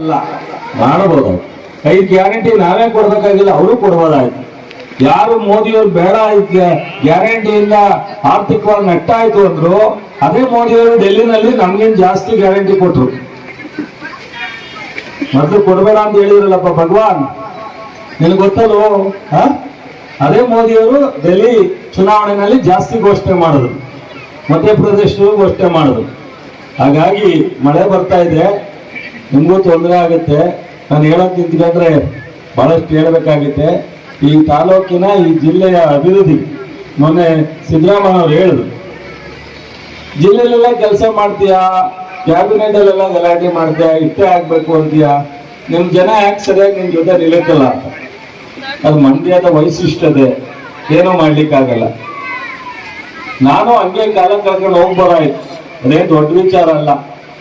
ಅಲ್ಲ ಮಾಡಬಹುದು ಐದು ಗ್ಯಾರಂಟಿ ನಾವೇ ಕೊಡ್ಬೇಕಾಗಿಲ್ಲ, ಅವರು ಕೊಡ್ಬೋದಾಯ್ತು. ಯಾರು ಮೋದಿಯವರು ಬೇಡ ಗ್ಯಾರಂಟಿಯಿಂದ ಆರ್ಥಿಕವಾಗಿ ನಷ್ಟ ಆಯ್ತು ಅಂದ್ರು, ಅದೇ ಮೋದಿಯವರು ಡೆಲ್ಲಿನಲ್ಲಿ ನಮ್ಗೇನ್ ಜಾಸ್ತಿ ಗ್ಯಾರಂಟಿ ಕೊಟ್ರು. ಮೊದಲು ಕೊಡಬೇಡ ಅಂತ ಹೇಳಿದ್ರಲ್ಲಪ್ಪ ಭಗವಾನ್? ನಿನ್ ಗೊತ್ತಲ್ವೋ? ಅದೇ ಮೋದಿಯವರು ಡೆಲ್ಲಿ ಚುನಾವಣೆಯಲ್ಲಿ ಜಾಸ್ತಿ ಘೋಷಣೆ ಮಾಡಿದ್ರು. ಮಧ್ಯಪ್ರದೇಶದಲ್ಲೂ ಘೋಷಣೆ ಮಾಡಿದ್ರು. ಹಾಗಾಗಿ ಮಳೆ ಬರ್ತಾ ಇದೆ. ನಿಮಗೂ ತೊಂದರೆ ಆಗುತ್ತೆ. ನಾನು ಹೇಳಕ್ ಭಾಳಷ್ಟು ಹೇಳ್ಬೇಕಾಗುತ್ತೆ. ಈ ತಾಲೂಕಿನ, ಈ ಜಿಲ್ಲೆಯ ಅಭಿವೃದ್ಧಿ. ಮೊನ್ನೆ ಸಿದ್ದರಾಮಯ್ಯ ಅವರು ಹೇಳಿದ್ರು. ಜಿಲ್ಲೆಲೆಲ್ಲ ಕೆಲಸ ಮಾಡ್ತೀಯಾ? ಕ್ಯಾಬಿನೆಟ್ ಅಲ್ಲೆಲ್ಲ ಗಲಾಟೆ ಮಾಡ್ತೀಯಾ? ಇಷ್ಟೇ ಆಗ್ಬೇಕು ಅಂತೀಯಾ? ನಿಮ್ ಜನ ಯಾಕೆ ಸರಿಯಾಗಿ ನಿಮ್ ಜೊತೆ ನಿಲ್ಲಕ್ಕಲ್ಲ ಅದು ಮಂಡ್ಯದ ವೈಶಿಷ್ಟ್ಯತೆ. ಏನೂ ಮಾಡ್ಲಿಕ್ಕಾಗಲ್ಲ. ನಾನು ಹಂಗೆ ಕಾಲ ಕಳ್ಕೊಂಡು ಹೋಗ್ಬರಾಯ್ತು ಅದೇನು ದೊಡ್ಡ ವಿಚಾರ ಅಲ್ಲ.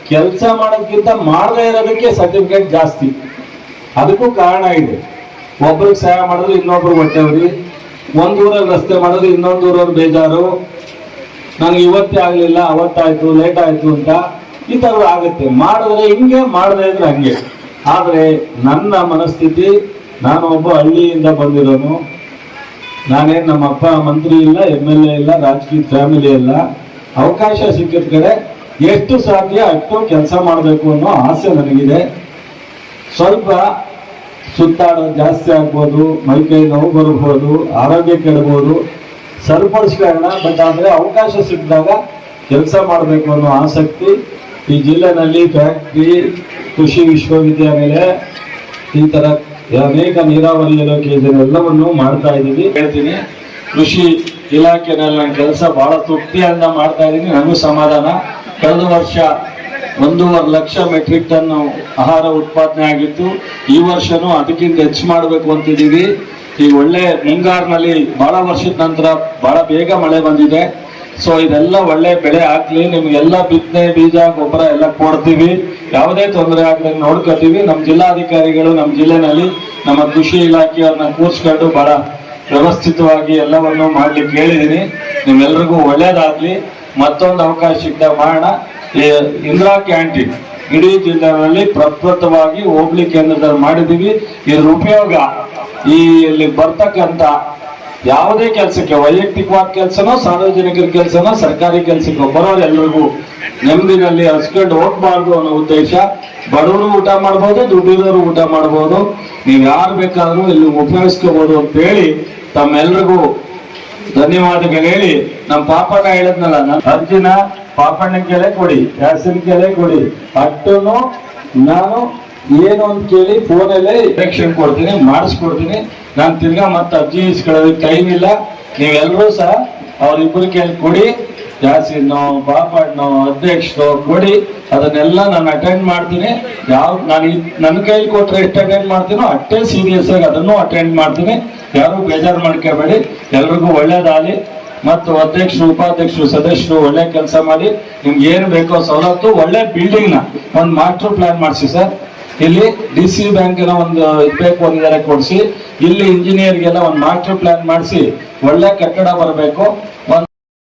ಕೆಲಸ ಮಾಡೋದಕ್ಕಿಂತ ಮಾಡದೇ ಇರೋದಕ್ಕೆ ಸರ್ಟಿಫಿಕೇಟ್ ಜಾಸ್ತಿ. ಅದಕ್ಕೂ ಕಾರಣ ಇದೆ. ಒಬ್ರಿಗೆ ಸಹಾಯ ಮಾಡಿದ್ರೆ ಇನ್ನೊಬ್ರು ಹೊಟ್ಟೆವ್ರಿ. ಒಂದು ಊರಲ್ಲಿ ರಸ್ತೆ ಮಾಡಿದ್ರೆ ಇನ್ನೊಂದು ಊರವ್ರು ಬೇಜಾರು. ನನಗೆ ಇವತ್ತೇ ಆಗಲಿಲ್ಲ, ಅವತ್ತಾಯ್ತು ಲೇಟ್ ಆಯ್ತು ಅಂತ ಈ ಥರ ಆಗುತ್ತೆ. ಮಾಡಿದ್ರೆ ಹಿಂಗೆ, ಮಾಡದೇ ಇದ್ರೆ ಹಂಗೆ. ಆದರೆ ನನ್ನ ಮನಸ್ಥಿತಿ, ನಾನು ಒಬ್ಬ ಹಳ್ಳಿಯಿಂದ ಬಂದಿರೋನು. ನಾನೇನು ನಮ್ಮ ಅಪ್ಪ ಮಂತ್ರಿ ಇಲ್ಲ, ಎಂ ಎಲ್ ಎ ಇಲ್ಲ, ರಾಜಕೀಯ ಫ್ಯಾಮಿಲಿ ಇಲ್ಲ ಅವಕಾಶ ಸಿಕ್ಕಿದ ಕಡೆ ಎಷ್ಟು ಸಾಧ್ಯ ಅಷ್ಟು ಕೆಲಸ ಮಾಡಬೇಕು ಅನ್ನೋ ಆಸೆ ನನಗಿದೆ. ಸ್ವಲ್ಪ ಸುತ್ತಾಡೋದು ಜಾಸ್ತಿ ಆಗ್ಬೋದು ಮೈಕೈ ನೋವು ಬರ್ಬೋದು ಆರೋಗ್ಯ ಕೆಡಬಹುದು, ಸರಿಪಡಿಸ್ಕೊಳ್ಳೋಣ, ಬಟ್ ಆದ್ರೆ ಅವಕಾಶ ಸಿಕ್ಕಿದಾಗ ಕೆಲಸ ಮಾಡಬೇಕು ಅನ್ನೋ ಆಸಕ್ತಿ ಈ ಜಿಲ್ಲೆನಲ್ಲಿ ಫ್ಯಾಕ್ಟ್ರಿ ಕೃಷಿ ವಿಶ್ವವಿದ್ಯಾಲಯ ಈ ತರ ಅನೇಕ ನೀರಾವರಿ ಇಲಾಖೆ ಇದನ್ನೆಲ್ಲವನ್ನು ಮಾಡ್ತಾ ಇದ್ದೀವಿ. ಹೇಳ್ತೀನಿ, ಕೃಷಿ ಇಲಾಖೆನಲ್ಲಿ ನನ್ನ ಕೆಲಸ ಬಹಳ ತೃಪ್ತಿಯಿಂದ ಮಾಡ್ತಾ ಇದ್ದೀನಿ ನನಗೂ ಸಮಾಧಾನ. ಕಳೆದ ವರ್ಷ ಒಂದೂವರೆ ಲಕ್ಷ ಮೆಟ್ರಿಕ್ ಟನ್ ಆಹಾರ ಉತ್ಪಾದನೆ ಆಗಿತ್ತು. ಈ ವರ್ಷನೂ ಅದಕ್ಕಿಂತ ಹೆಚ್ಚು ಮಾಡಬೇಕು ಅಂತಿದ್ದೀವಿ. ಈ ಒಳ್ಳೆ ಮುಂಗಾರಿನಲ್ಲಿ ಬಹಳ ವರ್ಷದ ನಂತರ ಬಹಳ ಬೇಗ ಮಳೆ ಬಂದಿದೆ. ಸೊ ಇದೆಲ್ಲ ಒಳ್ಳೆ ಬೆಳೆ ಹಾಕ್ಲಿ ನಿಮ್ಗೆಲ್ಲ ಬಿತ್ತನೆ, ಬೀಜ, ಗೊಬ್ಬರ ಎಲ್ಲ ಕೊಡ್ತೀವಿ. ಯಾವುದೇ ತೊಂದರೆ ಆಗದಂಗೆ ನೋಡ್ಕೊತೀವಿ. ನಮ್ಮ ಜಿಲ್ಲಾಧಿಕಾರಿಗಳು ನಮ್ಮ ಜಿಲ್ಲೆನಲ್ಲಿ ನಮ್ಮ ಕೃಷಿ ಇಲಾಖೆಯವ್ರನ್ನ ಕೂರಿಸ್ಕೊಂಡು ಬಹಳ ವ್ಯವಸ್ಥಿತವಾಗಿ ಎಲ್ಲವನ್ನು ಮಾಡ್ಲಿಕ್ಕೆ ಹೇಳಿದ್ದೀನಿ. ನಿಮ್ಮೆಲ್ರಿಗೂ ಒಳ್ಳೇದಾಗ್ಲಿ. ಮತ್ತೊಂದು ಅವಕಾಶ ಇದ್ದ ಮಾಡೋಣ. ಇಂದಿರಾ ಕ್ಯಾಂಟೀನ್ ಇಡೀ ಜಿಲ್ಲೆಗಳಲ್ಲಿ ಪ್ರಪ್ರಥಮವಾಗಿ ಹೋಬಳಿ ಕೇಂದ್ರದಲ್ಲಿ ಮಾಡಿದ್ದೀವಿ. ಇದ್ರ ಉಪಯೋಗ ಈ ಇಲ್ಲಿ ಬರ್ತಕ್ಕಂಥ ಯಾವುದೇ ಕೆಲಸಕ್ಕೆ, ವೈಯಕ್ತಿಕವಾದ ಕೆಲಸನೋ, ಸಾರ್ವಜನಿಕರ ಕೆಲಸನೋ, ಸರ್ಕಾರಿ ಕೆಲಸಕ್ಕೆ ಬರೋರು ಎಲ್ರಿಗೂ ನೆಮ್ಮದಿನಲ್ಲಿ ಹಸ್ಕೊಂಡು ಹೋಗ್ಬಾರ್ದು ಅನ್ನೋ ಉದ್ದೇಶ. ಬಡವರು ಊಟ ಮಾಡ್ಬೋದು, ದುಡ್ಡಿರೋರು ಊಟ ಮಾಡ್ಬೋದು. ನೀವು ಯಾರು ಬೇಕಾದ್ರೂ ಇಲ್ಲಿ ಉಪಯೋಗಿಸ್ಕೋಬಹುದು ಅಂತ ಹೇಳಿ ತಮ್ಮೆಲ್ರಿಗೂ ಧನ್ಯವಾದಗಳು ಹೇಳಿ. ನಮ್ಮ ಪಾಪಣ್ಣ ಹೇಳದ್ನಲ್ಲ, ನಾನು ಅರ್ಜಿನ ಪಾಪಣ್ಣ ಕೆಲೆ ಕೊಡಿ ಯಾಸಿನ್ ಕೆಲೆ ಕೊಡಿ. ಅಟ್ಟನು, ನಾನು ಏನು ಅಂತ ಕೇಳಿ ಫೋನಲ್ಲೇ ಇಂಜೆಕ್ಷನ್ ಕೊಡ್ತೀನಿ, ಮಾಡಿಸ್ಕೊಡ್ತೀನಿ. ನಾನು ತಿರ್ಗಾ ಮತ್ತೆ ಅರ್ಜಿ ಇಸ್ಕೊಳ್ಳೋದಕ್ಕೆ ಟೈಮ್ ಇಲ್ಲ. ನೀವೆಲ್ಲರೂ ಸಹ ಅವ್ರಿಬ್ಬರು ಕೇಳಿ ಕೊಡಿ. ಯಾಸಿನೋ ಬಾಪಣ್ಣೋ ಅಧ್ಯಕ್ಷರು ಕೊಡಿ. ಅದನ್ನೆಲ್ಲ ನಾನು ಅಟೆಂಡ್ ಮಾಡ್ತೀನಿ. ಯಾವ, ನಾನು ನನ್ನ ಕೈಲಿ ಕೊಟ್ಟರೆ ಎಷ್ಟು ಅಟೆಂಡ್ ಮಾಡ್ತೀನೋ ಅಷ್ಟೇ ಸೀರಿಯಸ್ ಆಗಿ ಅದನ್ನು ಅಟೆಂಡ್ ಮಾಡ್ತೀನಿ. ಯಾರು ಬೇಜಾರು ಮಾಡ್ಕೋಬೇಡಿ. ಎಲ್ರಿಗೂ ಒಳ್ಳೇದಾಗಲಿ. ಮತ್ತು ಅಧ್ಯಕ್ಷರು, ಉಪಾಧ್ಯಕ್ಷರು, ಸದಸ್ಯರು ಒಳ್ಳೆ ಕೆಲಸ ಮಾಡಿ. ನಿಮ್ಗೆ ಏನು ಬೇಕೋ ಸವಲತ್ತು, ಒಳ್ಳೆ ಬಿಲ್ಡಿಂಗ್ನ ಒಂದು ಮಾಸ್ಟರ್ ಪ್ಲಾನ್ ಮಾಡಿಸಿ ಸರ್. ಇಲ್ಲಿ ಡಿ ಸಿ ಬ್ಯಾಂಕಿನ ಒಂದು ಬೇಕು ಒಂದಿದ್ದಾರೆ ಕೊಡಿಸಿ, ಇಲ್ಲಿ ಇಂಜಿನಿಯರ್ಗೆಲ್ಲ ಒಂದು ಮಾಸ್ಟರ್ ಪ್ಲಾನ್ ಮಾಡಿಸಿ, ಒಳ್ಳೆ ಕಟ್ಟಡ ಬರಬೇಕು.